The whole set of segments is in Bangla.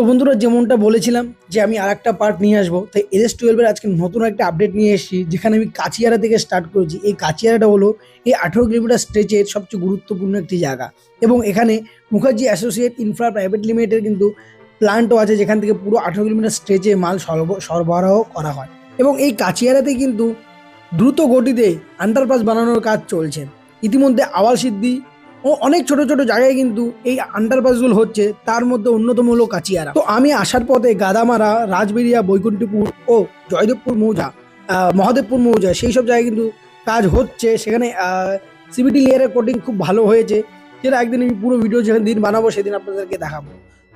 তো বন্ধুরা, যেমনটা বলেছিলাম যে আমি আর একটা পার্ট নিয়ে আসব, তাই এস টুয়েলভের আজকে নতুন একটা আপডেট নিয়ে এসেছি, যেখানে আমি কাচিয়ারা থেকে স্টার্ট করেছি। এই কাচিয়ারাটা হলো এই আঠেরো কিলোমিটার স্ট্রেচের সবচেয়ে গুরুত্বপূর্ণ একটি জায়গা। এবং এখানে Mukherjee associate infra private limited কিন্তু প্ল্যান্টও আছে, যেখান থেকে পুরো আঠেরো কিলোমিটার স্ট্রেচে মাল সরবরাহ করা হয়। এবং এই কাচিয়ারাতে কিন্তু দ্রুত গতিতে আন্ডারপাস বানানোর কাজ চলছে। ইতিমধ্যে আওয়াল সিদ্ধি ও অনেক ছোট ছোট জায়গায় কিন্তু এই আন্ডারপাসগুলো হচ্ছে, তার মধ্যে অন্যতম হলো কাচিয়ারা তো আমি আসার পথে গাদামারা, রাজবেরিয়া, বৈকুণ্ঠপুর ও জয়দেবপুর মৌজা মহাদেবপুর মৌজা, সেই সব জায়গায় কিন্তু কাজ হচ্ছে। সেখানে সিবিটি লেয়ারের কোটিং খুব ভালো হয়েছে। যেটা একদিন আমি পুরো ভিডিও যেখানে দিন বানাবো, সেদিন আপনাদেরকে দেখাবো।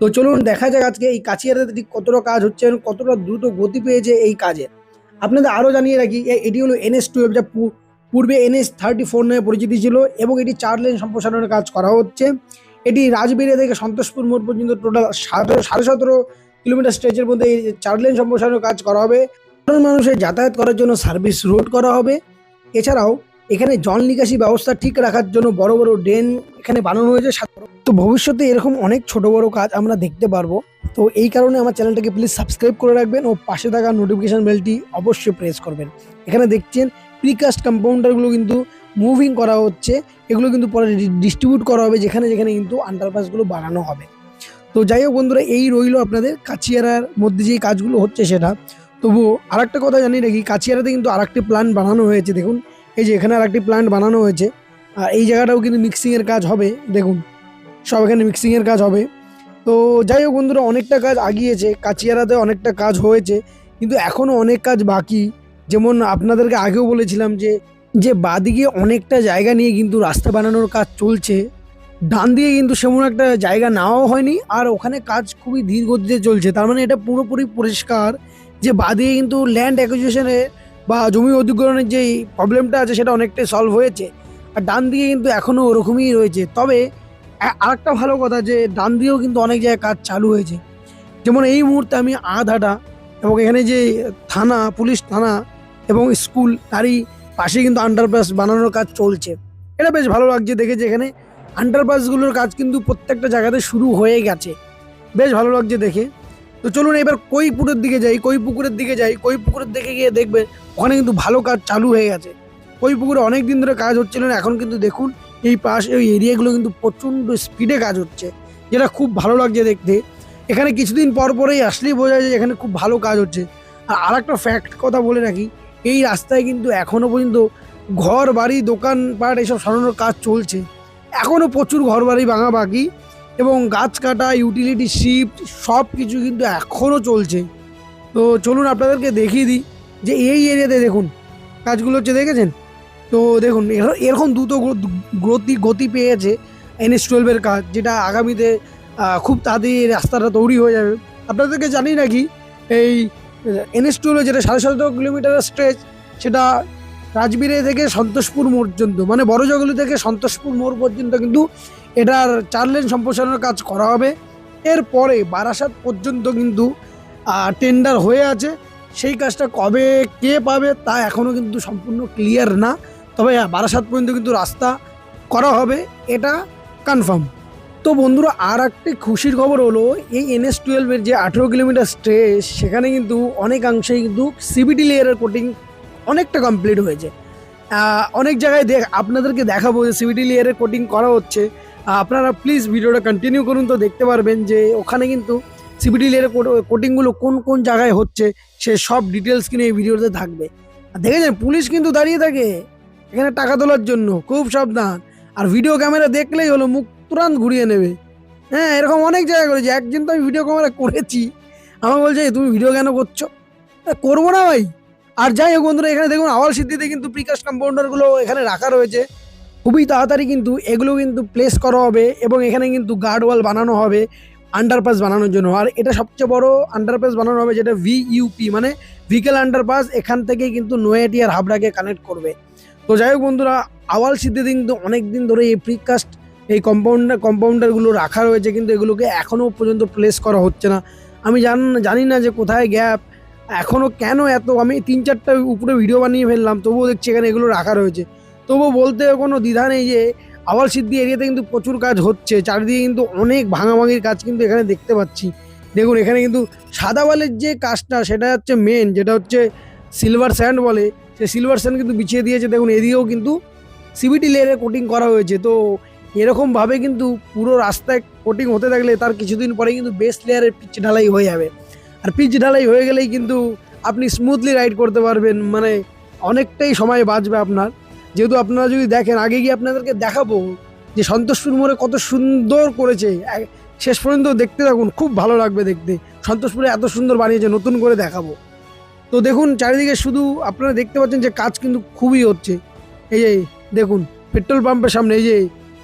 তো চলুন, দেখা যাক আজকে এই কাচিয়ারাতে ঠিক কতটা কাজ হচ্ছে এবং কতটা দ্রুত গতি পেয়েছে এই কাজে আপনাদের আরও জানিয়ে রাখি এটি হলো এনএস টুয়েলভ যা পূর্বে এনএস থার্টি ফোর নামে পরিচিতি ছিল এবং এটি চার লেন সম্প্রসারণের কাজ করা হচ্ছে। এটি রাজবেরিয়া থেকে সন্তোষপুর মোড় পর্যন্ত টোটাল সাড়ে সাড়ে সতেরো কিলোমিটার স্ট্রেচের মধ্যে এই চার লেন সম্প্রসারণের কাজ করা হবে। সাধারণ মানুষের যাতায়াত করার জন্য সার্ভিস রোড করা হবে। এছাড়াও এখানে জল নিকাশি ব্যবস্থা ঠিক রাখার জন্য বড় বড় ড্রেন এখানে বানানো হয়েছে। তো ভবিষ্যতে এরকম অনেক ছোট বড় কাজ আমরা দেখতে পারব। তো এই কারণে আমার চ্যানেলটাকে প্লিজ সাবস্ক্রাইব করে রাখবেন ও পাশে থাকা নোটিফিকেশন বেলটি অবশ্যই প্রেস করবেন। এখানে দেখছেন প্রিকাস্ট কম্পাউন্ডারগুলো কিন্তু মুভিং করা হচ্ছে, এগুলো কিন্তু পরে ডিস্ট্রিবিউট করা হবে যেখানে যেখানে কিন্তু আন্ডারপাসগুলো বানানো হবে। তো যাই হোক বন্ধুরা, এই রইল আপনাদের কাছিয়ারার মধ্যে যে কাজগুলো হচ্ছে সেটা। তবু আর একটা কথা জানি নাকি কাছিয়ারাতে কিন্তু আর একটি প্ল্যান্ট বানানো হয়েছে, দেখুন। এই যে এখানে আর একটি প্ল্যান্ট বানানো হয়েছে। আর এই জায়গাটাও কিন্তু মিক্সিংয়ের কাজ হবে, দেখুন। সব এখানে মিক্সিংয়ের কাজ হবে। তো যাই হোক বন্ধুরা, অনেকটা কাজ আগিয়েছে কাচিয়ারাতে অনেকটা কাজ হয়েছে, কিন্তু এখনও অনেক কাজ বাকি। যেমন আপনাদেরকে আগেও বলেছিলাম যে যে বাদিকে অনেকটা জায়গা নিয়ে কিন্তু রাস্তা বানানোর কাজ চলছে। ডান দিকে কিন্তু সেমন একটা জায়গা নেওয়াও হয়নি, আর ওখানে কাজ খুবই ধীর গতিতে চলছে। তার মানে এটা পুরোপুরি পরিষ্কার যে বাদিকে কিন্তু ল্যান্ড অ্যাকুইজিশনে বা জমি অধিগ্রহণের যে প্রবলেমটা আছে, সেটা অনেকটাই সলভ হয়েছে। আর ডান দিকে কিন্তু এখনও ওরকমই রয়েছে। তবে আরেকটা ভালো কথা যে ডান দিয়েও কিন্তু অনেক জায়গায় কাজ চালু হয়েছে। যেমন এই মুহূর্তে আমি আধাটা এবং এখানে যে থানা, পুলিশ থানা এবং স্কুল তারই পাশে কিন্তু আন্ডারপাস বানানোর কাজ চলছে। এটা বেশ ভালো লাগছে দেখে যে এখানে। আন্ডারপাসগুলোর কাজ কিন্তু প্রত্যেকটা জায়গাতে শুরু হয়ে গেছে। বেশ ভালো লাগছে দেখে। তো চলুন এবার কৈপুরের দিকে যাই কই পুকুরের দিকে যাই। কই পুকুরের দিকে গিয়ে দেখবে ওখানে কিন্তু ভালো কাজ চালু হয়ে গেছে। কই পুকুরে অনেক দিন ধরে কাজ হচ্ছিল না, এখন কিন্তু দেখুন এই পাশ, এই এরিয়াগুলো কিন্তু প্রচণ্ড স্পিডে কাজ হচ্ছে, যেটা খুব ভালো লাগছে দেখতে। এখানে কিছুদিন পর পরেই আসলেই বোঝা যায় যে এখানে খুব ভালো কাজ হচ্ছে। আর আর একটা ফ্যাক্ট কথা বলে রাখি, এই রাস্তায় কিন্তু এখনও পর্যন্ত ঘর, বাড়ি দোকানপাট এসব সরানোর কাজ চলছে। এখনও প্রচুর ঘর, বাড়ি ভাঙা বাকি এবং গাছ কাটা ইউটিলিটি শিফট সব কিছু কিন্তু এখনও চলছে। তো চলুন আপনাদেরকে দেখিয়ে দিই যে এই এরিয়াতে দেখুন, কাজগুলো হচ্ছে দেখেছেন? তো দেখুন, এর- এরকম দ্রুত গতি গতি পেয়েছে এনএস টুয়েলভের কাজ, যেটা আগামীতে খুব তাড়াতাড়ি রাস্তাটা তৈরি হয়ে যাবে। আপনাদেরকে জানি নাকি এই এনএস টুয়েলভ যেটা সাড়ে সতেরো কিলোমিটারের স্ট্রেচ সেটা রাজবিরে থেকে সন্তোষপুর মোড় পর্যন্ত মানে বড় জগলি থেকে সন্তোষপুর মোড় পর্যন্ত কিন্তু এটার চার লেন সম্প্রসারণের কাজ করা হবে। এরপরে বারাসাত পর্যন্ত কিন্তু টেন্ডার হয়ে আছে। সেই কাজটা কবে কে পাবে তা এখনও কিন্তু সম্পূর্ণ ক্লিয়ার না। তবে হ্যাঁ, বারাসাত পর্যন্ত কিন্তু রাস্তা করা হবে এটা কনফার্ম তো বন্ধুরা আর একটি খুশির খবর হলো এই এনএস টুয়েলভের যে আঠেরো কিলোমিটার স্ট্রেস সেখানে কিন্তু অনেকাংশেই কিন্তু সিবিটি লেয়ারের কোটিং অনেকটা কমপ্লিট হয়েছে। অনেক জায়গায় দেখ আপনাদেরকে দেখাবো যে সিবিটি লেয়ারের কোটিং করা হচ্ছে। আপনারা প্লিজ ভিডিওটা কন্টিনিউ করুন তো দেখতে পারবেন যে ওখানে কিন্তু সিবিটি লেয়ারের কোটিংগুলো কোন কোন জায়গায় হচ্ছে সে সব ডিটেলস কিনে এই ভিডিওতে থাকবে। দেখেছেন পুলিশ কিন্তু দাঁড়িয়ে থাকে। এখানে টাকা তোলার জন্য, খুব সাবধান। আর ভিডিও ক্যামেরা দেখলেই হলো মুখ তুরান্ত ঘুরিয়ে নেবে। হ্যাঁ এরকম অনেক জায়গা করেছি। একদিন তো আমি ভিডিও ক্যামেরা করেছি। আমার বলছে, "এই তুমি ভিডিও কেন করছ? "আরে করব না ভাই। আর যাই হোক বন্ধুরা, এখানে দেখুন, আওয়াল সিদ্ধিতে কিন্তু প্রিকাস্ট কম্পাউন্ডারগুলো এখানে রাখা রয়েছে। খুবই তাড়াতাড়ি কিন্তু এগুলো কিন্তু প্লেস করা হবে এবং এখানে কিন্তু গার্ড ওয়াল বানানো হবে আন্ডারপাস বানানোর জন্য। আর এটা সবচেয়ে বড় আন্ডারপাস বানানো হবে যেটা ভিইউপি মানে ভিকেল আন্ডারপাস এখান থেকে কিন্তু নোয়াটি আর হাবড়াকে কানেক্ট করবে। তো যাই হোক বন্ধুরা, আওয়াল সিদ্ধিতে কিন্তু অনেক দিন ধরে এই প্রিকাস্ট এই কম্পাউন্ডার কম্পাউন্ডারগুলো রাখা রয়েছে, কিন্তু এগুলোকে এখনও পর্যন্ত প্লেস করা হচ্ছে না। আমি জান, জানি না যে কোথায় গ্যাপ এখনও কেন এত, আমি তিন চারটা উপরে ভিডিও বানিয়ে ফেললাম, তবুও দেখছি এখানে এগুলো রাখা রয়েছে। তবুও বলতে কোনো দ্বিধা নেই যে, আওয়াল সিদ্ধি এরিয়াতে কিন্তু প্রচুর কাজ হচ্ছে, চারিদিকে কিন্তু অনেক ভাঙাভাঙির কাজ কিন্তু এখানে দেখতে পাচ্ছি। দেখুন, এখানে কিন্তু সাদা বালির যে কাজটা, সেটা হচ্ছে মেন যেটা হচ্ছে সিলভার স্যান্ড বলে, সে সিলভার স্যান্ড কিন্তু বিছিয়ে দিয়েছে। দেখুন, এদিকেও কিন্তু সিবিটি লেয়ারে কোটিং করা হয়েছে। তো এরকমভাবে কিন্তু পুরো রাস্তায় কোটিং হতে থাকলে তার কিছুদিন পরে কিন্তু বেস্ট লেয়ারের পিচ ঢালাই হয়ে যাবে। আর পিচ ঢালাই হয়ে গেলেই কিন্তু আপনি স্মুথলি রাইড করতে পারবেন। মানে অনেকটাই সময় বাঁচবে আপনার। যেহেতু আপনারা যদি দেখেন, আগে গিয়ে আপনাদেরকে দেখাবো যে সন্তোষপুর মোড়ে কত সুন্দর করেছে। শেষ পর্যন্ত দেখতে থাকুন, খুব ভালো লাগবে দেখতে। সন্তোষপুরে এত সুন্দর বানিয়েছে, নতুন করে দেখাবো। তো দেখুন, চারিদিকে শুধু আপনারা দেখতে পাচ্ছেন যে কাজ কিন্তু খুবই হচ্ছে। এই যে, দেখুন, পেট্রোল পাম্পের সামনে, এই যে,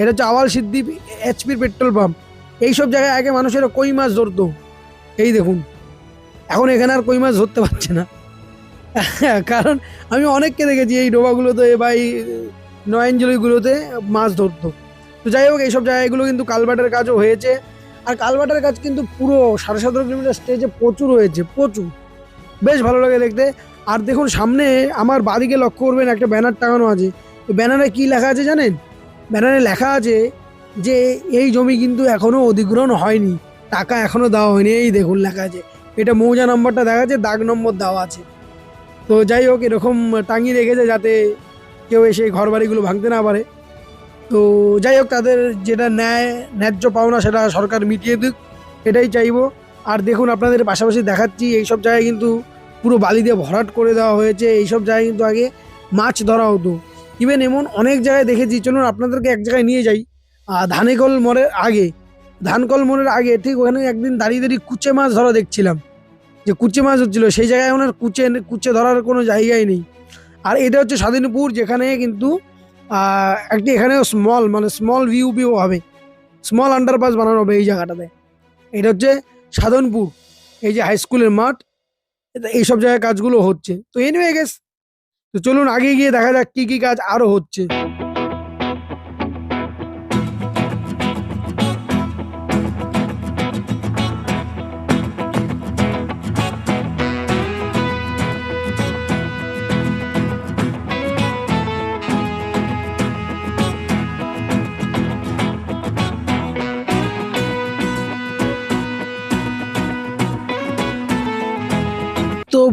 এটা হচ্ছে আওয়াল সিদ্ধি এইচপির পেট্রোল পাম্প। এইসব জায়গায় আগে মানুষের কই মাছ ধরতো? এই দেখুন, এখন এখানে আর কই মাছ ধরতে পারছে না। কারণ আমি অনেককে দেখেছি, এই ডোবাগুলোতে বা এই নয়ঞ্জলিগুলোতে মাছ ধরতো। তো যাই হোক এইসব জায়গাগুলো কিন্তু কালভার্টের কাজও হয়েছে। আর কালভার্টের কাজ কিন্তু পুরো সাড়ে সতেরো কিলোমিটার স্টেজে প্রচুর হয়েছে, প্রচুর। বেশ ভালো লাগে দেখতে। আর দেখুন, সামনে আমার বাদিকে লক্ষ্য করবেন একটা ব্যানার টাঙানো আছে। তো ব্যানারে কি লেখা আছে জানেন? ব্যানারে লেখা আছে যে, এই জমি কিন্তু এখনও অধিগ্রহণ হয়নি। টাকা এখনও দেওয়া হয়নি। এই দেখুন লেখা আছে। এটা মৌজা নম্বরটা দেখা যাচ্ছে, দাগ নম্বর দেওয়া আছে। তো যাই হোক, এরকম টাঙিয়ে রেখেছে যাতে কেউ এসে ঘর বাড়িগুলো ভাঙতে না পারে। তো যাই হোক, তাদের যেটা ন্যায়, ন্যায্য পাওনা সেটা সরকার মিটিয়ে দিক। এটাই চাইব। আর দেখুন, আপনাদের পাশাপাশি দেখাচ্ছি, এইসব জায়গায় কিন্তু পুরো বালি দিয়ে ভরাট করে দেওয়া হয়েছে। এইসব জায়গায় কিন্তু আগে মাছ ধরা হতো। ইভেন এমন অনেক জায়গায় দেখেছি, চলুন আপনাদেরকে এক জায়গায় নিয়ে যাই। ধানেকল মোড়ের আগে, ধানকল মোড়ের আগে, ঠিক ওখানে একদিন দাঁড়িয়ে দাঁড়িয়ে কুচে মাছ ধরা দেখছিলাম। যে কুচে মাছ হচ্ছিল, সেই জায়গায় ওনার কুচে কুচে ধরার কোনো জায়গাই নেই। আর এটা হচ্ছে স্বাধীনপুর, যেখানে কিন্তু একটি এখানে স্মল মানে স্মল ভিউ ভিউ হবে। স্মল আন্ডারপাস বানানো হবে এই জায়গাটাতে। এটা হচ্ছে সাধনপুর, এই যে হাই স্কুলের মাঠ এইসব জায়গায় কাজগুলো হচ্ছে। তো এনিওয়ে গেস তো চলুন আগে গিয়ে দেখা যাক কী কী কাজ আরও হচ্ছে।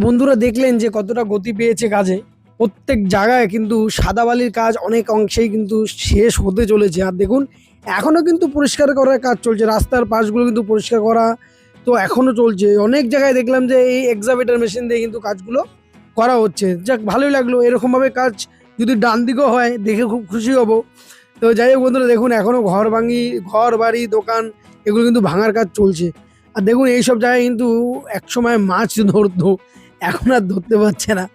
বন্ধুরা দেখলেন যে কতটা গতি পেয়েছে কাজে। প্রত্যেক জায়গায় কিন্তু সাদা বালির কাজ অনেক অংশেই কিন্তু শেষ হতে চলেছে। আর দেখুন এখনও কিন্তু পরিষ্কার করার কাজ চলছে। রাস্তার পাশগুলো কিন্তু পরিষ্কার করা তো এখনও চলছে। অনেক জায়গায় দেখলাম যে এই এক্সাভেটার মেশিন দিয়ে কিন্তু কাজগুলো করা হচ্ছে। যাক, ভালোই লাগল। এরকমভাবে কাজ যদি ডান দিকেও হয়, দেখে খুব খুশি হব। তো যাই হোক বন্ধুরা, দেখুন এখনও ঘর ভাঙি, ঘর, বাড়ি, দোকান, এগুলো কিন্তু ভাঙার কাজ চলছে। আর দেখুন, এইসব জায়গায় কিন্তু একসময় মাছ ধরতো। এখন আর ধরতে পারছে না।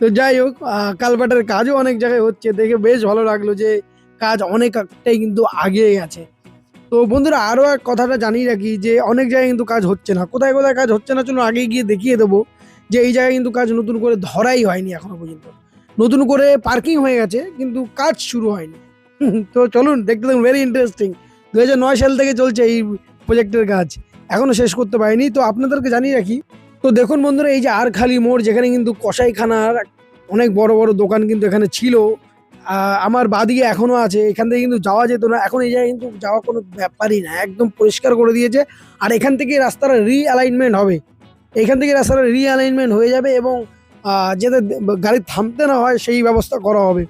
তো যাই হোক আহ, কালভার্টের কাজও অনেক জায়গায় হচ্ছে। দেখে বেশ ভালো লাগল যে কাজ অনেকটাই কিন্তু আগে আছে। তো বন্ধুরা আরও এক কথাটা জানিয়ে রাখি যে অনেক জায়গায় কিন্তু কাজ হচ্ছে না। কোথায় কোথায় কাজ হচ্ছে না চলুন আগে গিয়ে দেখিয়ে দেবো যে এই জায়গায় কিন্তু কাজ নতুন করে ধরাই হয়নি এখনও পর্যন্ত। নতুন করে পার্কিং হয়ে গেছে কিন্তু কাজ শুরু হয়নি। তো চলুন দেখতে দেখুন ভেরি ইন্টারেস্টিং দু সাল থেকে চলছে এই প্রজেক্টের কাজ। এখনও শেষ করতে পারিনি। তো আপনাদেরকে জানিয়ে রাখি তো দেখুন বন্ধুরা, এই যে আরখালি মোড়, যেখানে কিন্তু কষাইখানার অনেক বড় বড় দোকান কিন্তু এখানে ছিল আমার বাদিকে এখনও আছে, এখান থেকে কিন্তু যাওয়া যেত না, এখন এই জায়গায় কিন্তু যাওয়া কোনো ব্যাপারই না, একদম পরিষ্কার করে দিয়েছে, আর এখান থেকে রাস্তার রিঅ্যালাইনমেন্ট হবে, এখান থেকে রাস্তার রিঅ্যালাইনমেন্ট হয়ে যাবে এবং যাতে গাড়ি থামতে না হয় সেই ব্যবস্থা করা হবে।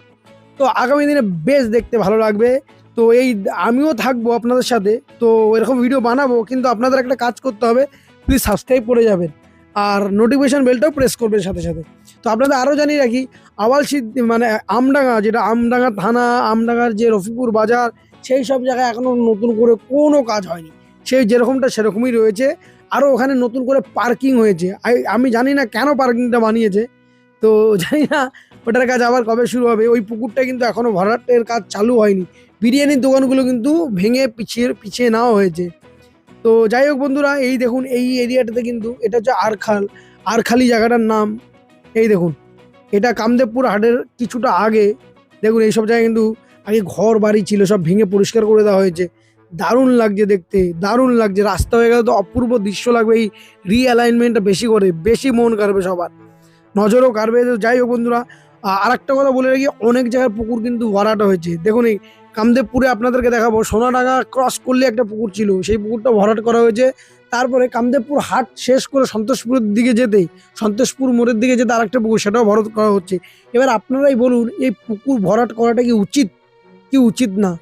তো আগামী দিনে বেশ দেখতে ভালো লাগবে, তো এই আমিও থাকব আপনাদের সাথে, তো এরকম ভিডিও বানাবো, কিন্তু আপনাদের একটা কাজ করতে হবে প্লিজ সাবস্ক্রাইব করে যাবেন। আর নোটিফিকেশন বেলটাও প্রেস করবেন সাথে সাথে। তো আপনাদের আরও জানিয়ে রাখি আওয়াল সিদ্ধি মানে আমডাঙ্গা, যেটা আমডাঙ্গা থানা, আমডাঙ্গার যে রফিপুর বাজার, সেই সব জায়গায় এখনও নতুন করে কোনো কাজ হয়নি। সেই যেরকমটা সেরকমই রয়েছে। আরও ওখানে নতুন করে পার্কিং হয়েছে। আমি জানি না কেন পার্কিংটা বানিয়েছে। তো জানি না ওটার কাজ আবার কবে শুরু হবে। ওই পুকুরটা কিন্তু এখনও ভরাটের কাজ চালু হয়নি। বিরিয়ানির দোকানগুলো কিন্তু ভেঙে পিছিয়ে পিছিয়ে নেওয়া হয়েছে। তো যাই হোক বন্ধুরা, এই দেখুন, এই এরিয়াটাতে কিন্তু এটা হচ্ছে আরখাল। আরখালি জায়গাটার নাম, এই দেখুন, এটা কামদেবপুর হাটের কিছুটা আগে। দেখুন এইসব জায়গায় কিন্তু আগে ঘর বাড়ি ছিল, সব ভেঙে পরিষ্কার করে দেওয়া হয়েছে। দারুণ লাগছে দেখতে, দারুণ লাগছে। রাস্তা হয়ে গেলে তো অপূর্ব দৃশ্য লাগবে, এই রিঅ্যালাইনমেন্টটা বেশি করে, বেশি মন কাড়বে সবার। নজরও কাড়বে। যাই হোক বন্ধুরা আর একটা কথা বলে রাখি, অনেক জায়গার পুকুর কিন্তু ভরাটা হয়েছে। দেখুন, এই কামদেবপুরে আপনাদেরকে দেখাবো। সোনাডাঙ্গা ক্রস করলে একটা পুকুর ছিল। সেই পুকুরটা ভরাট করা হয়েছে। তারপরে কামদেবপুর হাট শেষ করে সন্তোষপুরের দিকে যেতেই, সন্তোষপুর মোড়ের দিকে যেতে আরেকটা পুকুর, সেটাও ভরাট করা হচ্ছে। এবার আপনারাই বলুন, এই পুকুর ভরাট করাটা কি উচিত? কি উচিত না?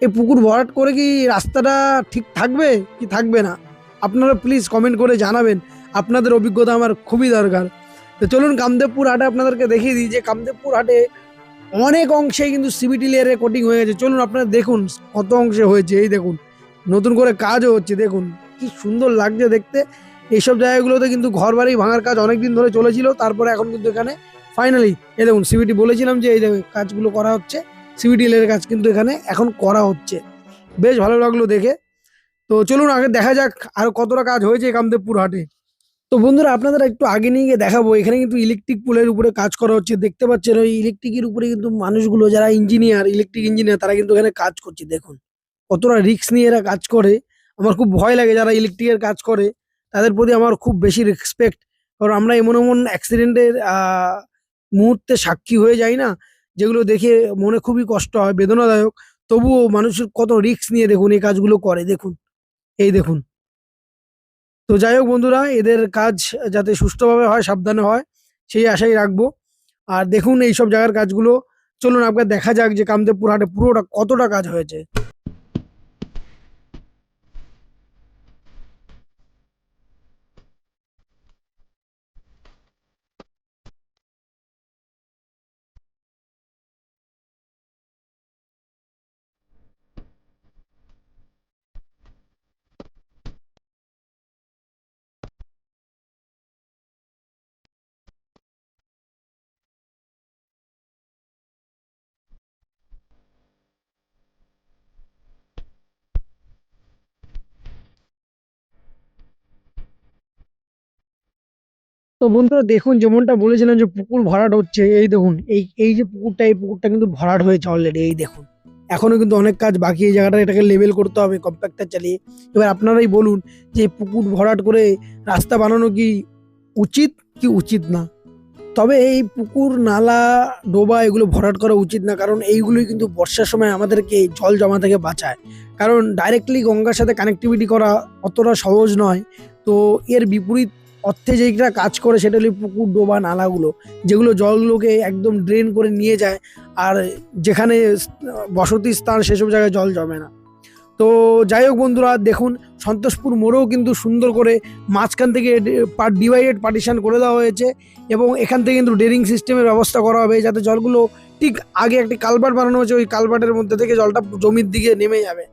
এই পুকুর ভরাট করে কি রাস্তাটা ঠিক থাকবে? কি থাকবে না? আপনারা প্লিজ কমেন্ট করে জানাবেন। আপনাদের অভিজ্ঞতা আমার খুবই দরকার। তো চলুন কামদেবপুর হাটে আপনাদেরকে দেখিয়ে দিই যে কামদেবপুর হাটে অনেক অংশে কিন্তু সিবিটি লেয়ারে কোটিং হয়ে গেছে। চলুন আপনারা দেখুন কত অংশে হয়েছে। এই দেখুন, নতুন করে কাজও হচ্ছে, দেখুন। কি সুন্দর লাগছে দেখতে। এইসব জায়গাগুলোতে কিন্তু ঘর বাড়ি ভাঙার কাজ অনেক দিন ধরে চলেছিল। তারপরে এখন কিন্তু এখানে ফাইনালি এই দেখুন সিবিটি বলেছিলাম যে এই কাজগুলো করা হচ্ছে। সিবিটি লেয়ারের কাজ কিন্তু এখানে এখন করা হচ্ছে। বেশ ভালো লাগল দেখে। তো চলুন আগে দেখা যাক আর কতটা কাজ হয়েছে কামদেবপুর হাটে। তো বন্ধুরা আপনাদের একটু আগে নিয়ে গিয়ে দেখাবো, এখানে কিন্তু ইলেকট্রিক পোলের উপরে কাজ করা হচ্ছে, দেখতে পাচ্ছেন ওই ইলেকট্রিকের উপরে কিন্তু মানুষগুলো যারা ইঞ্জিনিয়ার ইলেকট্রিক ইঞ্জিনিয়ার তারা কিন্তু এখানে কাজ করছে, দেখুন। কতটা রিস্ক নিয়ে এরা কাজ করে। আমার খুব ভয় লাগে যারা ইলেকট্রিকের কাজ করে, তাদের প্রতি আমার খুব বেশি রেসপেক্ট কারণ আমরা এমন এমন অ্যাক্সিডেন্টের মুহূর্তে সাক্ষী হয়ে যাই না, যেগুলো দেখে মনে খুবই কষ্ট হয়, বেদনাদায়ক। তবুও মানুষের কত রিস্ক নিয়ে দেখুন এই কাজগুলো করে, দেখুন। এই দেখুন। তো যাই হোক বন্ধুরা, এদের কাজ যাতে সুষ্ঠুভাবে হয়, সাবধানে হয়, সেই আশাই রাখব। আর দেখুন এইসব জায়গার কাজগুলো। চলুন আপনার দেখা যাক যে কামদেবপুর হাটে পুরোটা কতটা কাজ হয়েছে। তো বন্ধুরা দেখুন, যেমনটা বলেছিলাম যে পুকুর ভরাট হচ্ছে, এই দেখুন, এই এই যে পুকুরটা, এই পুকুরটা কিন্তু ভরাট হয়েছে অলরেডি এই দেখুন। এখনও কিন্তু অনেক কাজ বাকি এই জায়গাটা এটাকে লেভেল করতে হবে কম্প্যাক্টার চালিয়ে। এবার আপনারাই বলুন যে পুকুর ভরাট করে রাস্তা বানানো কি উচিত কি উচিত না? তবে এই পুকুর, নালা, ডোবা এগুলো ভরাট করা উচিত না, কারণ এইগুলোই কিন্তু বর্ষার সময় আমাদেরকে জল জমা থেকে বাঁচায়। কারণ ডাইরেক্টলি গঙ্গার সাথে কানেক্টিভিটি করা অতটা সহজ নয়। তো এর বিপরীত অর্থে যেটা কাজ করে সেটা হলো পুকুর, ডোবা, নালাগুলো, যেগুলো জলগুলোকে একদম ড্রেন করে নিয়ে যায় আর যেখানে বসতি স্থান সেসব জায়গায় জল জমে না। তো যাই হোক বন্ধুরা, দেখুন সন্তোষপুর মোড়েও কিন্তু সুন্দর করে মাঝখান থেকে পার্ট ডিভাইডেড পার্টিশন করে দেওয়া হয়েছে এবং এখান থেকে কিন্তু ড্রেনিং সিস্টেমের ব্যবস্থা করা হবে যাতে জলগুলো ঠিক আগে একটি কালভার্ট বানানো হয়েছে, ওই কালভার্টের মধ্যে থেকে জলটা জমির দিকে নেমে যাবে।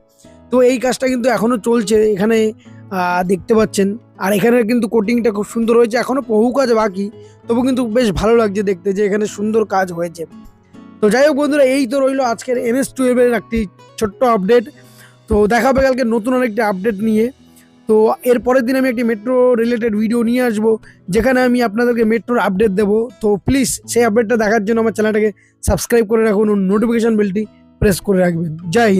তো এই কাজটা কিন্তু এখনও চলছে। এখানে দেখতে পাচ্ছেন। আর এখানের কিন্তু কোটিংটা খুব সুন্দর হয়েছে। এখনও বহু কাজ বাকি। তবু কিন্তু বেশ ভালো লাগছে দেখতে যে এখানে সুন্দর কাজ হয়েছে। তো যাই হোক বন্ধুরা, এই তো রইল আজকের এনএস টুয়েলভের একটি ছোট্ট আপডেট তো দেখা হবে কালকে নতুন আরেকটি আপডেট নিয়ে। তো এর পরের দিন আমি একটি মেট্রো রিলেটেড ভিডিও নিয়ে আসব, যেখানে আমি আপনাদেরকে মেট্রোর আপডেট দেবো। তো প্লিজ সেই আপডেটটা দেখার জন্য আমার চ্যানেলটাকে সাবস্ক্রাইব করে রাখুন নোটিফিকেশান বেলটি প্রেস করে রাখবেন। জয়